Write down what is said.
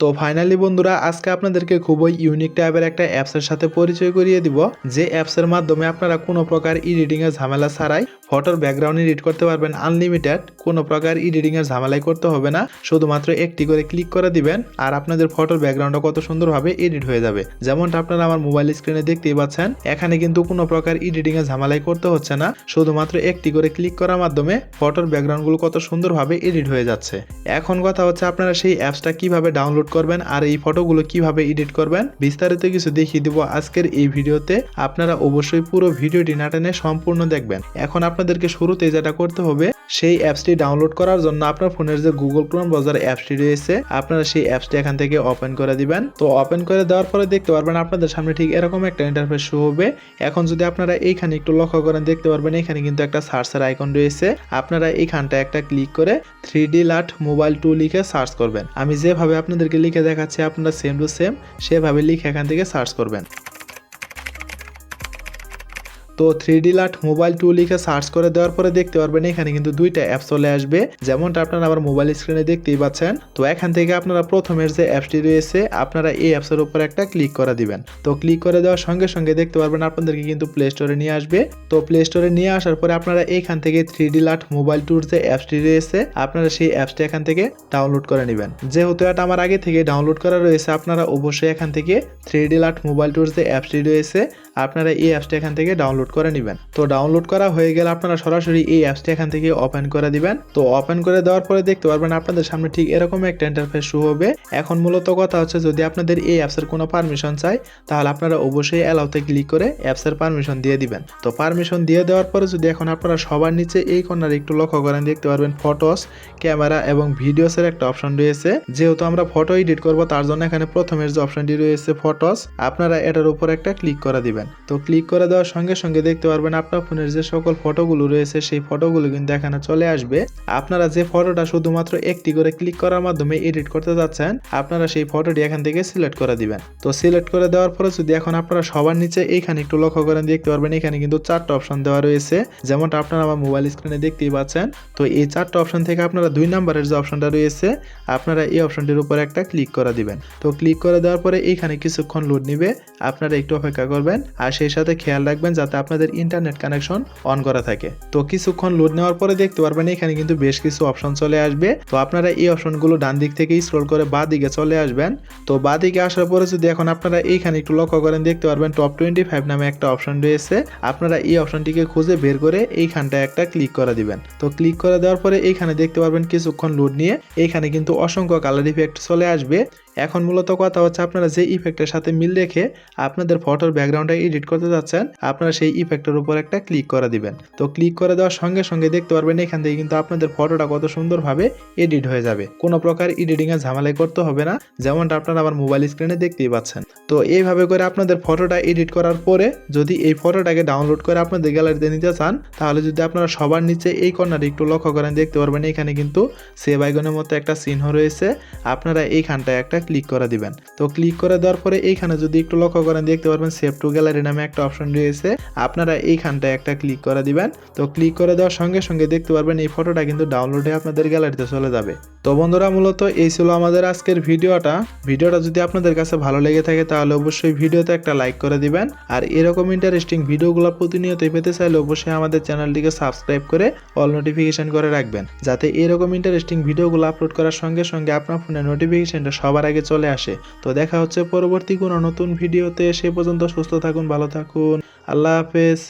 তো ফাইনালি বন্ধুরা, আজকে আপনাদেরকে খুবই ইউনিক টাইপের একটা অ্যাপসের সাথে পরিচয় করিয়ে দিব, যে অ্যাপসের মাধ্যমে আপনারা কোনো প্রকার এডিটিংয়ের ঝামেলা ছাড়াই ফটোর ব্যাকগ্রাউন্ড এডিট করতে পারবেন আনলিমিটেড কোনো প্রকার এডিটিংয়ের ঝামেলাই করতে হবে না, শুধুমাত্র একটি করে ক্লিক করে দিবেন আর আপনাদের ফটোর ব্যাকগ্রাউন্ডটা কত সুন্দরভাবে এডিট হয়ে যাবে। যেমনটা আপনারা আমার মোবাইল স্ক্রিনে দেখতেই পাচ্ছেন, এখানে কিন্তু কোনো প্রকার এডিটিংয়ের ঝামেলাই করতে হচ্ছে না, শুধুমাত্র একটি করে ক্লিক করার মাধ্যমে ফটোর ব্যাকগ্রাউন্ডগুলো কত সুন্দরভাবে এডিট হয়ে যাচ্ছে। এখন কথা হচ্ছে আপনারা সেই অ্যাপসটা কীভাবে ডাউনলোড করবেন আর এই ফটোগুলো কীভাবে এডিট করবেন, বিস্তারিত কিছু দেখিয়ে দিব আজকের এই ভিডিওতে। আপনারা অবশ্যই পুরো ভিডিওটি না টেনে সম্পূর্ণ দেখবেন। এখন আপনাদেরকে শুরুতে যেটা করতে হবে সেই অ্যাপসটি ডাউনলোড করার জন্য আপনার ফোনের যে গুগল ক্রোম ব্রাউজার অ্যাপসটি রয়েছে, আপনারা সেই অ্যাপসটি এখান থেকে ওপেন করে দিবেন। তো ওপেন করে দেওয়ার পরে দেখতে পারবেন আপনাদের সামনে ঠিক এরকম একটা ইন্টারফেস শো হবে। এখন যদি আপনারা এইখানে একটু লক্ষ্য করেন, দেখতে পারবেন এখানে কিন্তু একটা সার্চের আইকন রয়েছে। আপনারা এইখানটা একটা ক্লিক করে থ্রি ডি লাট মোবাইল টু লিখে সার্চ করবেন। আমি যেভাবে আপনাদেরকে লিখে দেখাচ্ছি, আপনারা সেম টু সেম সেভাবে লিখে এখান থেকে সার্চ করবেন। তো থ্রি ডি লাট মোবাইল টু লিখে সার্চ করে দেওয়ার পরে দেখতে পারবেন এখানে কিন্তু দুইটা অ্যাপ চলে আসবে। যেমনটা আপনারা আমার মোবাইল স্ক্রিনে দেখতেই পাচ্ছেন। তো এখান থেকে আপনারা প্রথমের যে অ্যাপসটি রয়েছে, আপনারা এই অ্যাপসের উপর একটা ক্লিক করে দিবেন। তো ক্লিক করে দেওয়ার সঙ্গে সঙ্গে দেখতে পারবেন আপনাদেরকে কিন্তু প্লে স্টোরে নিয়ে আসবে। তো প্লে স্টোরে নিয়ে আসার পরে আপনারা এইখান থেকে থ্রি ডি লাট মোবাইল টুর যে অ্যাপসটি রয়েছে, আপনারা সেই অ্যাপসটি এখান থেকে ডাউনলোড করে নেবেন। যেহেতু এটা আমার আগে থেকে ডাউনলোড করা রয়েছে, আপনারা অবশ্যই এখান থেকে থ্রি ডি লাট মোবাইল টুর যে অ্যাপসটি রয়েছে, আপনারা এই অ্যাপসটি এখান থেকে ডাউনলোড করে নেবেন। তো ডাউনলোড করা হয়ে গেলে আপনারা সরাসরি এই অ্যাপসটা এখান থেকে ওপেন করে দিবেন। তো ওপেন করে দেওয়ার পরে দেখতে পারবেন আপনাদের সামনে ঠিক এরকম একটা ইন্টারফেস শো হবে। এখন মূলত কথা হচ্ছে যদি আপনাদের এই অ্যাপসের কোনো পারমিশন চাই, তাহলে আপনারা অবশ্যই অ্যালাউতে ক্লিক করে অ্যাপসের পারমিশন দিয়ে দিবেন। তো পারমিশন দিয়ে দেওয়ার পরে যদি এখন আপনারা সবার নিচে এই কর্নারে একটু লক্ষ্য করেন, দেখতে পারবেন ফটোস ক্যামেরা এবং ভিডিওসের একটা অপশন রয়েছে। যেহেতু আমরা ফটো এডিট করব, তার জন্য এখানে প্রথমের যে অপশনটি রয়েছে ফটোস আপনারা এটার উপর একটা ক্লিক করে দিবেন। তো ক্লিক করে দেওয়ার সঙ্গে সঙ্গে দেখতে পারবেন আপনার ফোনের যে সকল ফটোগুলো রয়েছে, সেই ফটোগুলো কিন্তু এখানে চলে আসবে। আপনারা যে ফটোটা শুধুমাত্র একটি করে ক্লিক করার মাধ্যমে এডিট করতে যাচ্ছেন, আপনারা সেই ফটোটি এখান থেকে সিলেক্ট করে দিবেন। তো সিলেক্ট করে দেওয়ার পরে যদি এখন আপনারা সবার নিচে এইখানে একটু লক্ষ্য করেন, দেখতে পারবেন এখানে কিন্তু চারটা অপশন দেওয়া রয়েছে। যেমনটা আপনারা আমার মোবাইল স্ক্রিনে দেখতেই পাচ্ছেন, তো এই চারটা অপশন থেকে আপনারা দুই নাম্বারের যে অপশনটা রয়েছে, আপনারা এই অপশনটির উপর একটা ক্লিক করে দিবেন। তো ক্লিক করে দেওয়ার পরে এইখানে কিছুক্ষণ লোড নিবে, আপনারা একটু অপেক্ষা করবেন, আর সেই সাথে খেয়াল রাখবেন যাতে আপনাদের ইন্টারনেট কানেকশন অন করা থাকে। তো কিছুক্ষণ লোড নেওয়ার পরে দেখতে পারবেন, এখানে কিন্তু বেশ কিছু অপশন চলে আসবে। তো আপনারা এই অপশনগুলো ডান দিক থেকে স্ক্রল করে বা দিকে চলে আসবেন। তো বা দিকে আসার পরে যদি এখন আপনারা এইখানে একটু লক্ষ্য করেন, দেখতে পারবেন টপ টোয়েন্টি ফাইভ নামে একটা অপশন রয়েছে। আপনারা এই অপশনটিকে খুঁজে বের করে এইখানটায় একটা ক্লিক করে দিবেন। তো ক্লিক করে দেওয়ার পরে এইখানে দেখতে পারবেন কিছুক্ষণ লোড নিয়ে এইখানে কিন্তু অসংখ্য কালার ইফেক্ট চলে আসবে। এখন মূলত কথা হচ্ছে আপনারা যে ইফেক্টের সাথে মিল রেখে আপনাদের ফটোর ব্যাকগ্রাউন্ডটা এডিট করতে যাচ্ছেন, আপনারা সেই ইফেক্টের উপর একটা ক্লিক করে দিবেন। তো ক্লিক করে দেওয়ার সঙ্গে সঙ্গে দেখতে পারবেন এখান থেকে কিন্তু আপনাদের ফটোটা কত সুন্দরভাবে এডিট হয়ে যাবে। কোনো প্রকার এডিটিং এর ঝামেলাই করতে হবে না, যেমনটা আপনারা আমার মোবাইল স্ক্রিনে দেখতেই পাচ্ছেন। তো এইভাবে করে আপনাদের ফটোটা এডিট করার পরে যদি এই ফটোটাকে ডাউনলোড করে আপনাদের গ্যালারিতে নিতে চান, তাহলে যদি আপনারা সবার নিচে এই কর্নারে একটু লক্ষ্য করেন, দেখতে পারবেন এখানে কিন্তু সেভ আইকনের মতো একটা চিহ্ন রয়েছে। আপনারা এইখানটায় একটা ক্লিক করে দিবেন। তো ক্লিক করে দেওয়ার পরে এইখানে যদি একটু লক্ষ্য করেন, দেখতে পারবেন সেভ টু গ্যালারি নামে একটা অপশন রয়েছে। আপনারা এইখানটায় একটা ক্লিক করে দিবেন। তো ক্লিক করে দেওয়ার সঙ্গে সঙ্গে দেখতে পারবেন এই ফটোটা কিন্তু ডাউনলোড হয়ে আপনাদের গ্যালারিতে চলে যাবে। তো বন্ধুরা, মূলত এই ছিল আমাদের আজকের ভিডিওটা। ভিডিওটা যদি আপনাদের কাছে ভালো লেগে থাকে, তাহলে অবশ্যই ভিডিওতে একটা লাইক করে দিবেন। আর এরকম ইন্টারেস্টিং ভিডিওগুলো প্রতিনিয়তই পেতে চাইলে অবশ্যই আমাদের চ্যানেলটিকে সাবস্ক্রাইব করে অল নোটিফিকেশন করে রাখবেন। যাতে এরকম ইন্টারেস্টিং ভিডিওগুলো আপলোড করার সঙ্গে সঙ্গে আপনার ফোনে নোটিফিকেশনটা সবার আগে চলে আসে। তো দেখা হচ্ছে পরবর্তী কোনো নতুন ভিডিওতে। সে পর্যন্ত সুস্থ থাকুন, ভালো থাকুন। আল্লাহ হাফেজ।